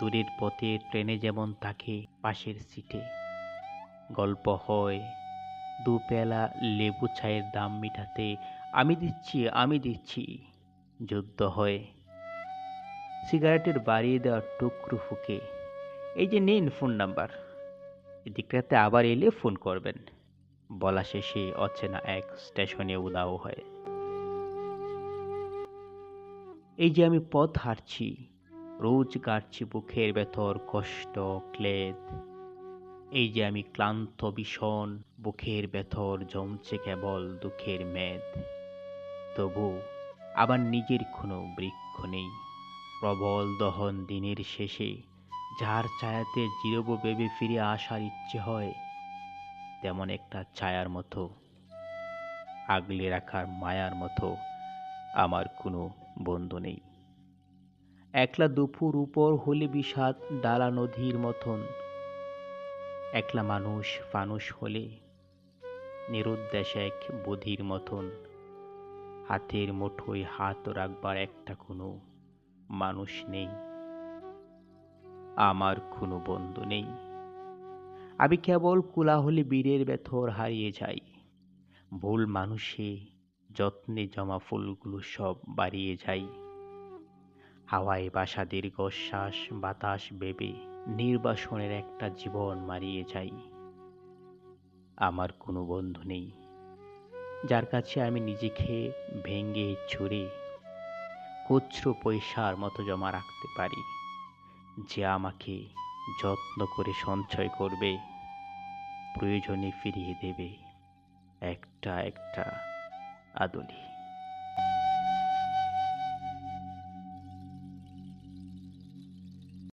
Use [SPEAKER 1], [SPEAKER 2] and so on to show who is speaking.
[SPEAKER 1] দূরের পথে ট্রেনে যেমন থাকে পাশের সিটে। গল্প হয় দু পেলা লেবু চায়ের দাম মিটাতে, আমি দিচ্ছি আমি দিচ্ছি। যুদ্ধ হয়। সিগারেটের বাড়িয়ে দেওয়া টুকরো ফুকে। এই যে নিন ফোন নাম্বার। এদিকটাতে আবার এলে ফোন করবেন। বলা শেষে অচেনা এক স্টেশনে উদাও হয়। এই যে আমি পথ হাঁটছি রোজ কাটছি বুকের ভেতর কষ্ট, ক্লেদ। এই যে আমি ক্লান্ত, ভীষণ, বুকের ভেতর জমছে কেবল দুঃখের মেদ। তবু আবার নিজের কোনো বৃক্ষ নেই। প্রবল দহন দিনের শেষে যার ছায়াতে জিরব বেবে ফিরে আসার ইচ্ছে হয়, তেমন একটা ছায়ার মতো, আগলে রাখার মায়ার মতো আমার কোনো বন্ধু নেই। একলা দুপুর উপর হলে বিষাদ ডালা নদীর মতন। একলা মানুষ ফানুষ হলে নিরুদ্দেশ এক বধির মতন। হাতের মুঠোয় হাত রাখবার একটা কোনো মানুষ নেই। আমার কোনো বন্ধু নেই। আমি কেবল কুলাহলে বীরের ব্যথর হারিয়ে যাই। ভুল মানুষে যত্নে জমা ফুলগুলো সব বাড়িয়ে যাই। হাওয়ায় বাসা দীর্ঘশ্বাস, বাতাস বেবে নির্বাসনের একটা জীবন মারিয়ে যাই। আমার কোনো বন্ধু নেই, যার কাছে আমি নিজেকে ভেঙ্গে ছুঁড়ে খুচরো পয়সার মতো জমা রাখতে পারি, যে আমাকে যত্ন করে সঞ্চয় করবে, প্রয়োজনে ফিরিয়ে দেবে একটা একটা আদলি।